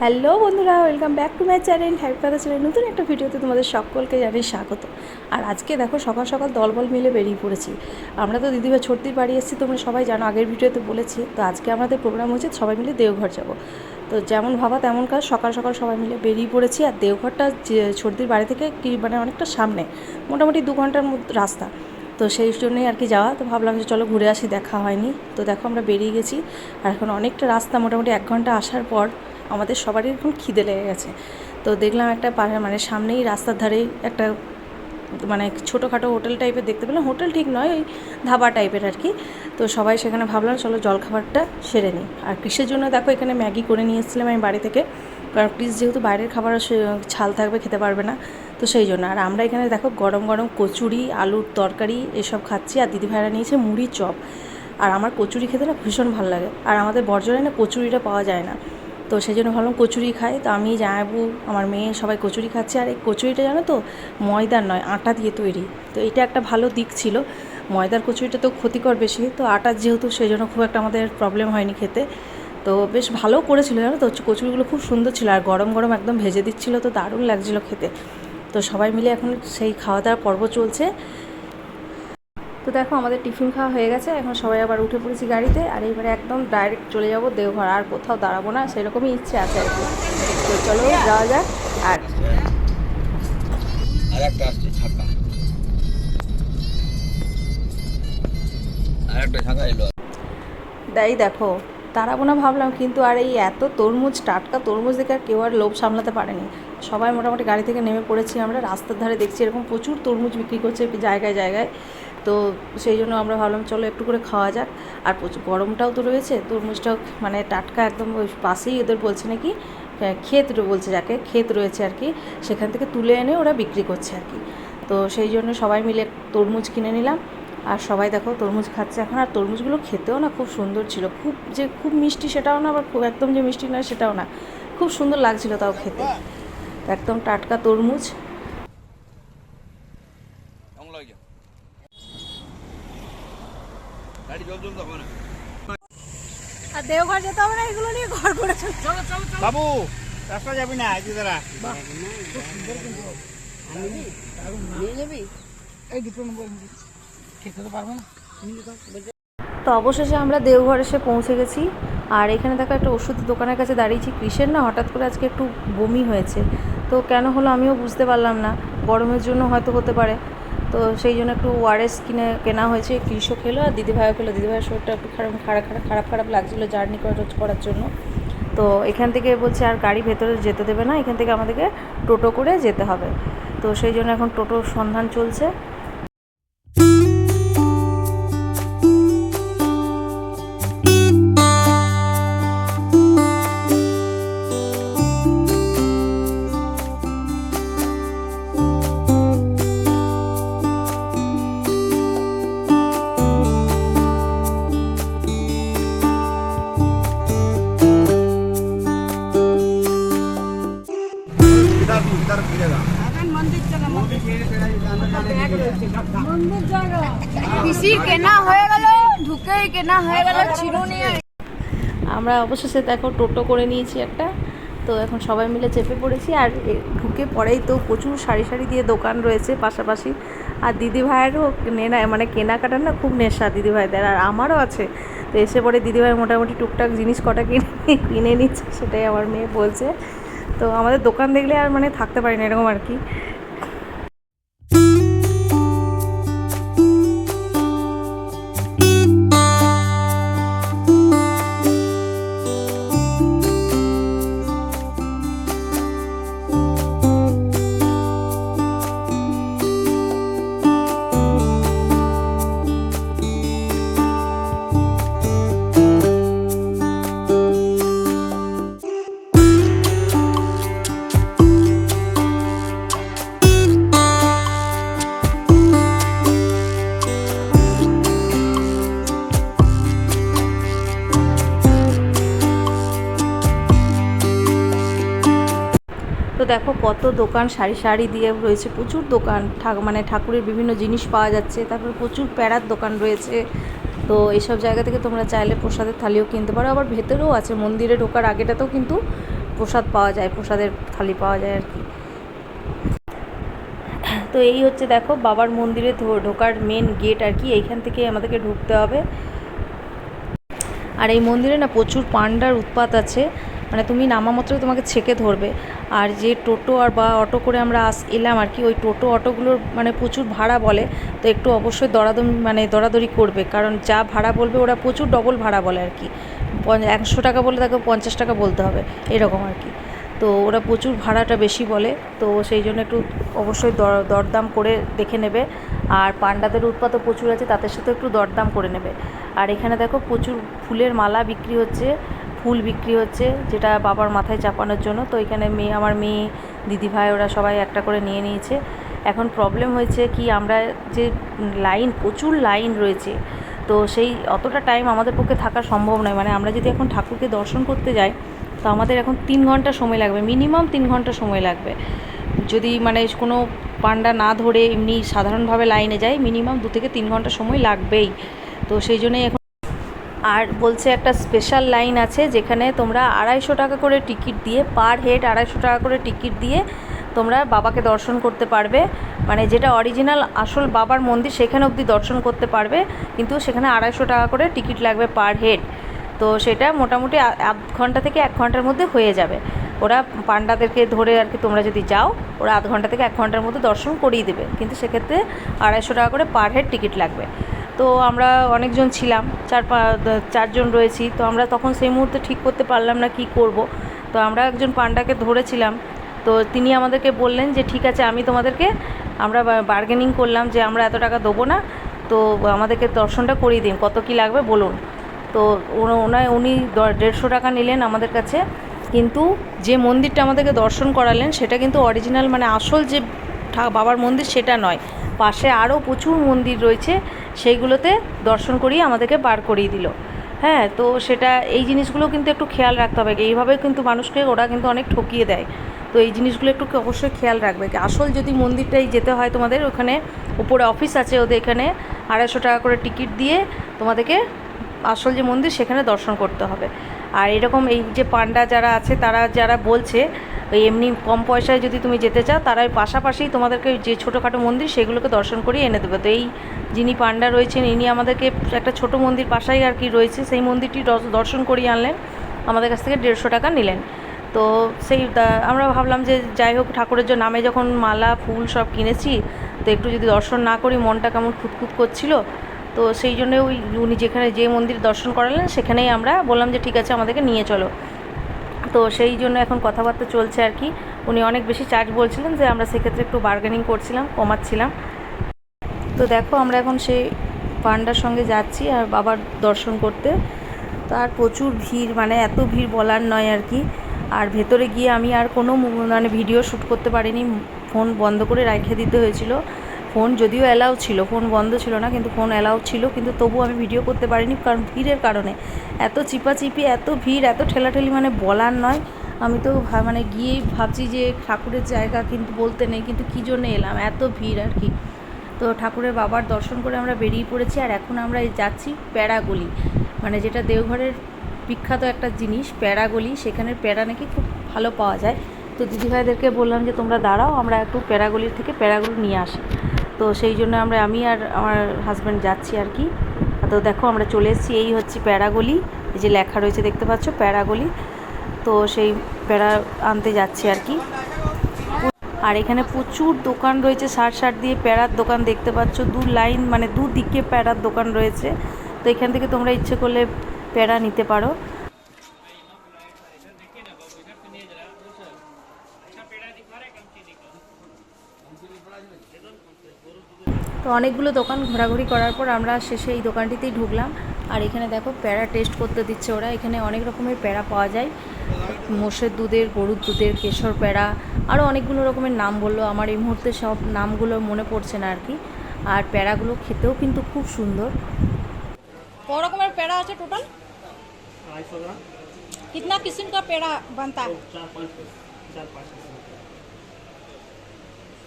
Hello বন্ধুরা, welcome back to my channel happy কথা channel. নতুন একটা ভিডিওতে তোমাদের সকলকে জানাই স্বাগত। আর আজকে দেখো সকাল সকাল দলবল মিলে বেরিয়ে পড়েছি। আমরা তো দিদিভাই ছর্দির বাড়ি এসেছি, তোমরা সবাই জানো, আগের ভিডিওতে বলেছি। তো আজকে আমাদের প্রোগ্রাম হচ্ছে সবাই মিলে দেওঘর যাব। তো যেমন ভাবা তেমন কাজ, সকাল সকাল সবাই মিলে বেরিয়ে পড়েছি। আর দেওঘরটা যে ছর্দির বাড়ি থেকে কি মানে অনেকটা সামনে, মোটামুটি দু ঘণ্টার রাস্তা। তো সেই জন্যই আর কি যাওয়া। তো ভাবলাম যে চলো ঘুরে আসি, দেখা হয়নি। তো দেখো আমরা বেরিয়ে গেছি। আর এখন অনেকটা রাস্তা, মোটামুটি এক ঘণ্টা আসার পর আমাদের সবারই এখন খিদে লেগে গেছে। তো দেখলাম একটা মানে সামনেই রাস্তার ধারেই একটা মানে ছোটোখাটো হোটেল টাইপের দেখতে পেলাম। হোটেল ঠিক নয়, ওই ধাবা টাইপের আর কি তো সবাই সেখানে ভাবলাম, চলো জলখাবারটা সেরে নিই। আর কিসের জন্য দেখো এখানে ম্যাগি করে নিয়ে এসেছিলাম আমি বাড়ি থেকে। কারণ প্লিজ যেহেতু বাইরের খাবার ছাল থাকবে, খেতে পারবে না। তো সেই জন্য। আর আমরা এখানে দেখো গরম গরম কচুরি, আলুর তরকারি এসব খাচ্ছি। আর দিদিভাইরা নিয়েছে মুড়ি চপ। আর আমার কচুরি খেতে না ভীষণ ভালো লাগে। আর আমাদের বর্জনে না কচুরিটা পাওয়া যায় না। তো সেই জন্য ভাবলাম কচুরি খাই। তো আমি জামাইবু আমার মেয়ে সবাই কচুরি খাচ্ছে। আর এই কচুরিটা জানো তো, ময়দার নয়, আটা দিয়ে তৈরি। তো এটা একটা ভালো দিক ছিল। ময়দার কচুরিটা তো ক্ষতিকর বেশি। তো আটার যেহেতু সেই জন্য খুব একটা আমাদের প্রবলেম হয়নি খেতে। তো বেশ ভালো করেছিল জানো তো, কচুরিগুলো খুব সুন্দর ছিল। আর গরম গরম একদম ভেজে দিচ্ছিল, তো দারুণ লাগছিল খেতে। তো সবাই মিলে এখন সেই খাওয়া দাওয়ার পর্ব চলছে। তো দেখো আমাদের টিফিন খাওয়া হয়ে গেছে এখন সবাই আবার উঠে পড়েছি গাড়িতে আর এইবারে একদম ডাইরেক্ট চলে যাব দেওঘর আর কোথাও দাঁড়াবো না সেরকমই ইচ্ছে আছে আর কি। তো চলো যাওয়া যাক আর একটা আসছে ছাকা আর একটা ছাকা এলো। তাই দেখো দাঁড়াবো না ভাবলাম কিন্তু আর এই এত তরমুজ টাটকা তরমুজ দেখে আর কেউ আর লোভ সামলাতে পারেনি। সবাই মোটামুটি গাড়ি থেকে নেমে পড়েছি আমরা রাস্তার ধারে দেখছি এরকম প্রচুর তরমুজ বিক্রি করছে জায়গায় জায়গায়। তো সেই জন্য আমরা ভাবলাম, চলো একটু করে খাওয়া যাক। আর প্রচুর গরমটাও তো রয়েছে, তরমুজটাও মানে টাটকা একদম ওই পাশেই ওদের বলছে নাকি ক্ষেত বলছে যাকে, ক্ষেত রয়েছে আর কি। সেখান থেকে তুলে এনে ওরা বিক্রি করছে আর কি। তো সেই জন্য সবাই মিলে তরমুজ কিনে নিলাম। আর সবাই দেখো, তরমুজ খাচ্ছে এখন। আর তরমুজগুলো খেতেও না খুব সুন্দর ছিল। খুব যে খুব মিষ্টি সেটাও না, আবার খুব একদম যে মিষ্টি নয় সেটাও না। খুব সুন্দর লাগছিল তাও খেতে। একদম টাটকা তরমুজ। গাড়ি জল জল তখন আর দেওঘর যেতে হবে না এগুলো নিয়ে ঘর করে চলো চলো বাবু রাস্তা যাবি না এই দাঁড়া। তো অবশেষে আমরা দেওঘর এসে পৌঁছে গেছি। আর এখানে দেখো একটা ওষুধের দোকানের কাছে দাঁড়িয়েছি। কৃষের না? হঠাৎ করে আজকে একটু বমি হয়েছে। তো কেন হলো আমিও বুঝতে পারলাম না। গরমের জন্য হয়তো হতে পারে। তো সেই জন্য একটু ওয়ারেস কিনে কেনা হয়েছে কৃষক খেলো, আর দিদিভাইও খেলো। দিদিভাইয়ের শরীরটা একটু খারাপ খারাপ খারাপ খারাপ খারাপ লাগছিল জার্নি করার জন্য। তো এখান থেকে বলছে আর গাড়ি ভেতরে যেতে দেবে না, এখান থেকে আমাদেরকে টোটো করে যেতে হবে। তো সেই জন্য এখন টোটোর সন্ধান চলছে। আমরা অবশেষে দেখো টোটো করে নিয়েছি একটা, তো এখন সবাই মিলে চেপে পড়েছি, আর ঢুকে পরেই তো প্রচুর সারি সারি দিয়ে দোকান রয়েছে পাশাপাশি। আর দিদি ভাইয়েরও নেনা মানে কেনাকাটার না খুব নেশা দিদি ভাইদের আর আমারও আছে। তো এসে পরে দিদি ভাই মোটামুটি টুকটাক জিনিস কটা কিনে কিনে নিচ্ছে, সেটাই আমার মেয়ে বলছে। তো আমাদের দোকান দেখলে আর মানে থাকতে পারি না এরকম আর কি। দেখো কত দোকান সারি সারি দিয়ে রয়েছে, প্রচুর দোকান মানে ঠাকুরের বিভিন্ন জিনিস পাওয়া যাচ্ছে, তারপর প্রচুর প্যারার দোকান রয়েছে। তো এইসব জায়গা থেকে তোমরা চাইলে প্রসাদের থালিও কিনতে পারো, আবার ভেতরেও আছে, মন্দিরে ঢোকার আগেটাতেও কিন্তু প্রসাদ পাওয়া যায়, প্রসাদের থালি পাওয়া যায় আর কি। তো এই হচ্ছে দেখো বাবার মন্দিরে ঢোকার মেন গেট আর কি, এইখান থেকে আমাদেরকে ঢুকতে হবে। আর এই মন্দিরে না প্রচুর পান্ডার উৎপাত আছে মানে তুমি নামা মাত্র তোমাকে ছেকে ধরবে। আর যে টোটো আর বা অটো করে আমরা আস, এলাম আর কি, ওই টোটো অটোগুলোর মানে প্রচুর ভাড়া বলে, তো একটু অবশ্যই দরাদম মানে দরাদরি করবে, কারণ যা ভাড়া বলবে ওরা প্রচুর ডবল ভাড়া বলে আর কি। একশো টাকা বলে তাকে পঞ্চাশ টাকা বলতে হবে, এরকম আর কি। তো ওরা প্রচুর ভাড়াটা বেশি বলে, তো সেই জন্য একটু অবশ্যই দর, দরদাম করে দেখে নেবে। আর পান্ডাদের উৎপাতও প্রচুর আছে, তাদের সাথে একটু দরদাম করে নেবে। আর এখানে দেখো প্রচুর ফুলের মালা বিক্রি হচ্ছে ফুল বিক্রি হচ্ছে, যেটা বাবার মাথায় চাপানোর জন্য। তো এখানে মেয়ে, আমার মেয়ে দিদিভাই ওরা সবাই একটা করে নিয়ে নিয়েছে। এখন প্রবলেম হয়েছে কি, আমরা যে লাইন, প্রচুর লাইন রয়েছে, তো সেই অতটা টাইম আমাদের পক্ষে থাকা সম্ভব নয়। মানে আমরা যদি এখন ঠাকুরকে দর্শন করতে যাই, তো আমাদের এখন তিন ঘণ্টা সময় লাগবে মিনিমাম তিন ঘণ্টা সময় লাগবে। যদি মানে কোনো পান্ডা না ধরে এমনি সাধারণভাবে লাইনে যায় মিনিমাম দু থেকে তিন ঘণ্টা সময় লাগবেই। তো সেই জন্যই এখন আর বলছে একটা স্পেশাল লাইন আছে যেখানে তোমরা আড়াইশো টাকা করে টিকিট দিয়ে পার হেড আড়াইশো টাকা করে টিকিট দিয়ে তোমরা বাবাকে দর্শন করতে পারবে। মানে যেটা অরিজিনাল আসল বাবার মন্দির সেখানে অবধি দর্শন করতে পারবে, কিন্তু সেখানে আড়াইশো টাকা করে টিকিট লাগবে পার হেড তো সেটা মোটামুটি আধ ঘণ্টা থেকে এক ঘণ্টার মধ্যে হয়ে যাবে। ওরা পান্ডাদেরকে ধরে আর কি তোমরা যদি যাও, ওরা আধ ঘণ্টা থেকে এক ঘণ্টার মধ্যে দর্শন করিয়ে দেবে। কিন্তু সেক্ষেত্রে আড়াইশো টাকা করে পার হেড টিকিট লাগবে। তো আমরা অনেকজন ছিলাম, চার চারজন রয়েছি। তো আমরা তখন সেই মুহূর্তে ঠিক করতে পারলাম না কি করব। তো আমরা একজন পান্ডাকে ধরেছিলাম। তো তিনি আমাদেরকে বললেন যে, ঠিক আছে, আমি তোমাদেরকে, আমরা বার্গেনিং করলাম যে, আমরা এত টাকা দেবো না। তো আমাদেরকে দর্শনটা করিয়ে দিন, কত কি লাগবে বলুন। তো ওনা- ওনায় উনি দেড়শো টাকা নিলেন আমাদের কাছে। কিন্তু যে মন্দিরটা আমাদেরকে দর্শন করালেন, সেটা কিন্তু অরিজিনাল মানে আসল যে বাবার মন্দির সেটা নয়। পাশে আরও প্রচুর মন্দির রয়েছে, সেইগুলোতে দর্শন করিয়ে আমাদেরকে বার করিয়ে দিল। হ্যাঁ তো সেটা, এই জিনিসগুলো কিন্তু একটু খেয়াল রাখতে হবে। এইভাবে কিন্তু মানুষকে ওরা কিন্তু অনেক ঠকিয়ে দেয়। তো এই জিনিসগুলো একটু অবশ্যই খেয়াল রাখবে। আসল যদি মন্দিরটাই যেতে হয় তোমাদের, ওখানে উপরে অফিস আছে ওদের এখানে, আড়াইশো টাকা করে টিকিট দিয়ে তোমাদেরকে আসল যে মন্দির সেখানে দর্শন করতে হবে। আর এরকম এই যে পান্ডা যারা আছে, তারা যারা বলছে ওই এমনি কম পয়সায় যদি তুমি যেতে চাও তারা ওই পাশাপাশি তোমাদেরকে যে ছোটোখাটো মন্দির সেগুলোকে দর্শন করিয়ে এনে দেবে। তো এই যিনি পান্ডা রয়েছেন, ইনি আমাদেরকে একটা ছোট মন্দির পাশাই আর কি রয়েছে, সেই মন্দিরটি দর্শন করিয়ে আনলেন। আমাদের কাছ থেকে দেড়শো টাকা নিলেন। তো সেই আমরা ভাবলাম যে যাই হোক, ঠাকুরের জন্য নামে যখন মালা, ফুল সব কিনেছি, তো একটু যদি দর্শন না করি, মনটা কেমন খুঁতখুত করছিল। তো সেই জন্য ওই উনি যেখানে যে মন্দির দর্শন করালেন, সেখানেই আমরা বললাম যে ঠিক আছে, আমাদেরকে নিয়ে চলো। তো সেই জন্য এখন কথাবার্তা চলছে আর কি। উনি অনেক বেশি চার্জ বলছিলেন যে আমরা সেক্ষেত্রে একটু বার্গেনিং করছিলাম, কমাচ্ছিলাম। তো দেখো আমরা এখন সেই পান্ডার সঙ্গে যাচ্ছি আর বাবার দর্শন করতে। তার প্রচুর ভিড় মানে এত ভিড় বলার নয় আর কি। আর ভেতরে গিয়ে আমি আর কোনো মানে ভিডিও শ্যুট করতে পারিনি। ফোন বন্ধ করে রেখে দিতে হয়েছিল। ফোন যদিও অ্যালাউ ছিল, ফোন বন্ধ ছিল না, কিন্তু ফোন অ্যালাউ ছিল, কিন্তু তবু আমি ভিডিও করতে পারিনি কারণ ভিড়ের কারণে। এত চিপাচিপি, এত ভিড়, এত ঠেলাঠেলি মানে বলার নয়। আমি তো মানে গিয়েই ভাবছি যে ঠাকুরের জায়গা কিন্তু বলতে নেই, কিন্তু কী জন্য এলাম? এত ভিড় আর কি। তো ঠাকুরের বাবার দর্শন করে আমরা বেরিয়ে পড়েছি আর এখন আমরা যাচ্ছি প্যারাগলি। মানে যেটা দেওঘরের বিখ্যাত একটা জিনিস, প্যারাগলি সেখানের প্যারা নাকি খুব ভালো পাওয়া যায়। তো দিদিভাইদেরকে বললাম যে তোমরা দাঁড়াও, আমরা একটু প্যারাগলির থেকে প্যারাগুলো নিয়ে আসি। তো সেই জন্য আমরা, আমি আর আমার হাজব্যান্ড যাচ্ছি আর কি। তো দেখো আমরা চলে এসেছি, এই হচ্ছে প্যারাগলি। এই যে লেখা রয়েছে দেখতে পাচ্ছ, প্যারাগলি। তো সেই প্যারা আনতে যাচ্ছি আর কি। আর এখানে প্রচুর দোকান রয়েছে, সার সার দিয়ে প্যারার দোকান দেখতে পাচ্ছ। দু লাইন মানে দুদিকে প্যারার দোকান রয়েছে। তো এখান থেকে তোমরা ইচ্ছে করলে প্যারা নিতে পারো। তো অনেকগুলো দোকান ঘোরাঘুরি করার পর আমরা শেষে এই দোকানটিতেই ঢুকলাম আর এখানে দেখো প্যারা টেস্ট করতে দিচ্ছে ওরা এখানে অনেক রকমের প্যারা পাওয়া যায় মোষের দুধের গরুর দুধের কেশর প্যারা আরও অনেকগুলো রকমের নাম বললো আমার এই মুহূর্তে সব নামগুলো মনে পড়ছে না আর কি আর প্যারাগুলো খেতেও কিন্তু খুব সুন্দর क रकमेर पेड़ा আছে টোটাল अढ़ाई ग्राम कितना किस्म का पेड़ा बनता है चार पाँच चार पाँच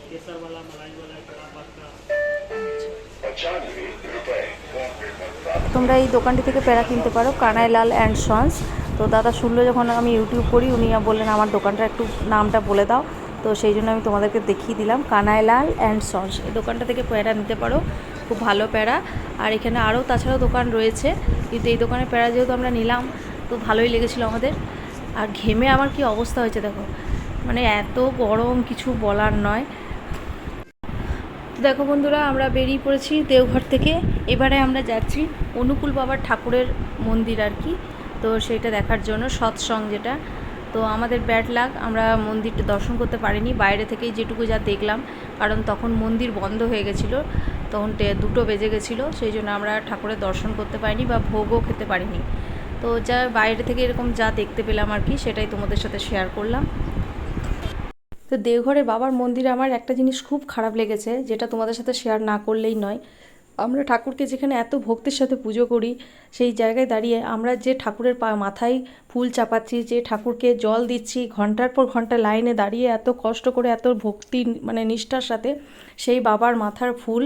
केसर वाला मलाई वाला कड़ा का তোমরা এই দোকানটি থেকে প্যারা কিনতে পারো কানাই লাল অ্যান্ড সন্স। তো দাদা শুনলো যখন আমি ইউটিউব করি, উনি বললেন, আমার দোকানটা একটু নামটা বলে দাও। তো সেই জন্য আমি তোমাদেরকে দেখিয়ে দিলাম কানাই লাল অ্যান্ড সন্স। এই দোকানটা থেকে প্যারা নিতে পারো, খুব ভালো প্যারা আর এখানে আরও তাছাড়াও দোকান রয়েছে। কিন্তু এই দোকানে প্যারা যেহেতু আমরা নিলাম, তো ভালোই লেগেছিলো আমাদের। আর ঘেমে আমার কি অবস্থা হয়েছে দেখো। মানে এত গরম, কিছু বলার নয়। দেখো বন্ধুরা, আমরা বেরিয়ে পড়েছি দেওঘর থেকে। এবারে আমরা যাচ্ছি অনুকূল বাবার ঠাকুরের মন্দির আর কি। তো সেটা দেখার জন্য সৎসং যেটা। তো আমাদের ব্যাড লাগ আমরা মন্দিরটা দর্শন করতে পারিনি। বাইরে থেকেই যেটুকু যা দেখলাম, কারণ তখন মন্দির বন্ধ হয়ে গেছিল। তখন দুটো বেজে গেছিল, সেই জন্য আমরা ঠাকুরের দর্শন করতে পারিনি বা ভোগও খেতে পারিনি। তো যা বাইরে থেকে এরকম যা দেখতে পেলাম আর কি, সেটাই তোমাদের সাথে শেয়ার করলাম। তো দেওঘরের বাবার মন্দিরে আমার একটা জিনিস খুব খারাপ লেগেছে, যেটা তোমাদের সাথে শেয়ার না করলেই নয়। আমরা ঠাকুরকে যেখানে এত ভক্তির সাথে পুজো করি, সেই জায়গায় দাঁড়িয়ে আমরা যে ঠাকুরের পা মাথায় ফুল চাপাচ্ছি, যে ঠাকুরকে জল দিচ্ছি, ঘণ্টার পর ঘণ্টা লাইনে দাঁড়িয়ে এত কষ্ট করে, এত ভক্তি মানে নিষ্ঠার সাথে সেই বাবার মাথার ফুল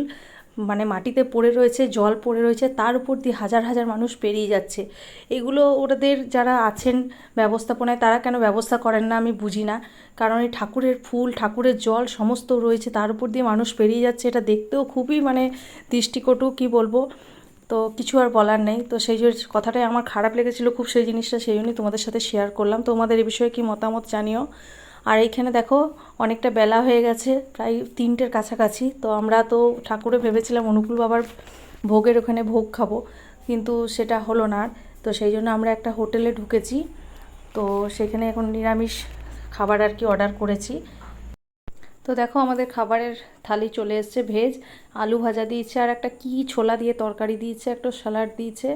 মানে মাটিতে পড়ে রয়েছে, জল পড়ে রয়েছে, তার উপর দিয়ে হাজার হাজার মানুষ পেরিয়ে যাচ্ছে। এগুলো ওদের যারা আছেন ব্যবস্থাপনায়, তারা কেন ব্যবস্থা করেন না আমি বুঝি না। কারণ এই ঠাকুরের ফুল, ঠাকুরের জল সমস্ত রয়েছে, তার উপর দিয়ে মানুষ পেরিয়ে যাচ্ছে, এটা দেখতেও খুবই মানে দৃষ্টিকটু কি বলব? তো কিছু আর বলার নেই। তো সেই কথাটাই আমার খারাপ লেগেছিলো খুব সেই জিনিসটা, সেই জন্যই তোমাদের সাথে শেয়ার করলাম। তোমাদের এ বিষয়ে কি মতামত জানিও? আর এইখানে দেখো অনেকটা বেলা হয়ে গেছে, প্রায় তিনটের কাছাকাছি। তো আমরা তো ঠাকুরে ভেবেছিলাম অনুকূল বাবার ভোগের ওখানে ভোগ খাব, কিন্তু সেটা হলো না। তো সেই জন্য আমরা একটা হোটেলে ঢুকেছি। তো সেখানে এখন নিরামিষ খাবার আর কি অর্ডার করেছি। তো দেখো আমাদের খাবারের থালি চলে এসছে, ভেজ। আলু ভাজা দিয়েছে, আর একটা কি ছোলা দিয়ে তরকারি দিয়েছে, একটা স্যালাড দিয়েছে,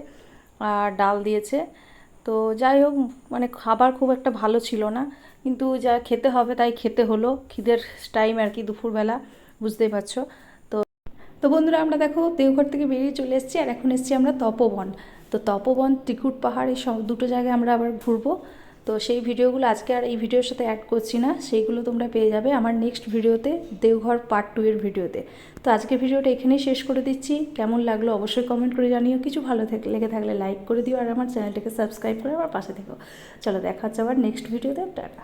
আর ডাল দিয়েছে। তো যাই হোক মানে খাবার খুব একটা ভালো ছিল না। কিন্তু যা খেতে হবে তাই খেতে হলো। খিদের টাইম আর কি দুপুরবেলা, বুঝতেই পারছ? তো তো বন্ধুরা আমরা দেখো দেওঘর থেকে বেরিয়ে চলে এসেছি আর এখন এসেছি আমরা তপবন। তো তপবন, ত্রিকুট পাহাড়, এই সব দুটো জায়গায় আমরা আবার ঘুরবো। তো সেই ভিডিওগুলো আজকে আর এই ভিডিওর সাথে অ্যাড করছি না, সেইগুলো তোমরা পেয়ে যাবে আমার নেক্সট ভিডিওতে, দেওঘর পার্ট টু এর ভিডিওতে। তো আজকের ভিডিওটা এখানেই শেষ করে দিচ্ছি। কেমন লাগল অবশ্যই কমেন্ট করে জানিও। কিছু ভালো লেগে থাকলে লাইক করে দিও আর আমার চ্যানেলটাকে সাবস্ক্রাইব করে আমার পাশে থেকো। চলো দেখা হচ্ছে আবার নেক্সট ভিডিওতে, টাটা।